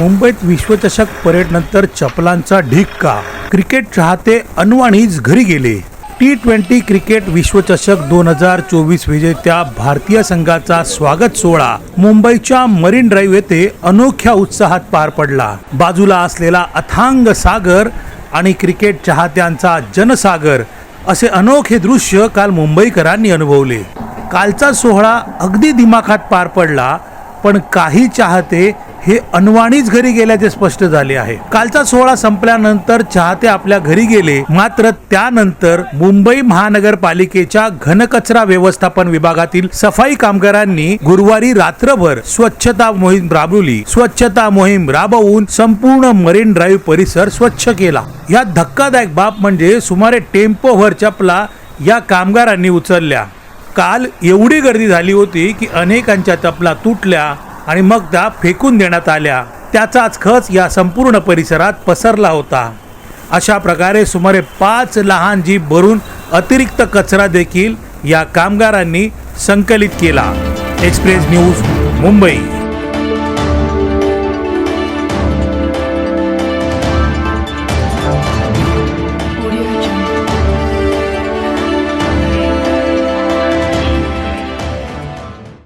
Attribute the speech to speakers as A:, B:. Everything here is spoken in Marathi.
A: मुंबईत विश्वचषक परेडनंतर चपलांचा ढीक का क्रिकेट चाहते अनवाणीच घरी गेले. टी ट्वेंटी क्रिकेट विश्वचषक दोन हजार चोवीस विजेत्या भारतीय संघाचा स्वागत सोहळा मुंबईच्या मरीन ड्राईव्ह येथे अनोख्या उत्साहात पार पडला. बाजूला असलेला अथांग सागर आणि क्रिकेट चाहत्यांचा जनसागर असे अनोखे दृश्य काल मुंबईकरांनी अनुभवले. कालचा सोहळा अगदी दिमाखात पार पडला पण काही चाहते हे अनवाणीच घरी गेल्याचे स्पष्ट झाले आहे. कालचा सोहळा संपल्यानंतर चाहते आपल्या घरी गेले मात्र त्यानंतर मुंबई महानगरपालिकेच्या घनकचरा व्यवस्थापन विभागातील सफाई कामगारांनी गुरुवारी रात्रभर स्वच्छता मोहीम राबवली. स्वच्छता मोहीम राबवून संपूर्ण मरीन ड्राईव्ह परिसर स्वच्छ केला. या धक्कादायक बाब म्हणजे सुमारे टेम्पोवर चपला या कामगारांनी उचलल्या. काल एवढी गर्दी झाली होती की अनेकांच्या चपला तुटल्या. आणि मग त्या फेकून देण्यात आल्या. त्याचाच खच या संपूर्ण परिसरात पसरला होता. अशा प्रकारे सुमारे पाच लहान जीप भरून अतिरिक्त कचरा देखील या कामगारांनी संकलित केला. Express News Mumbai.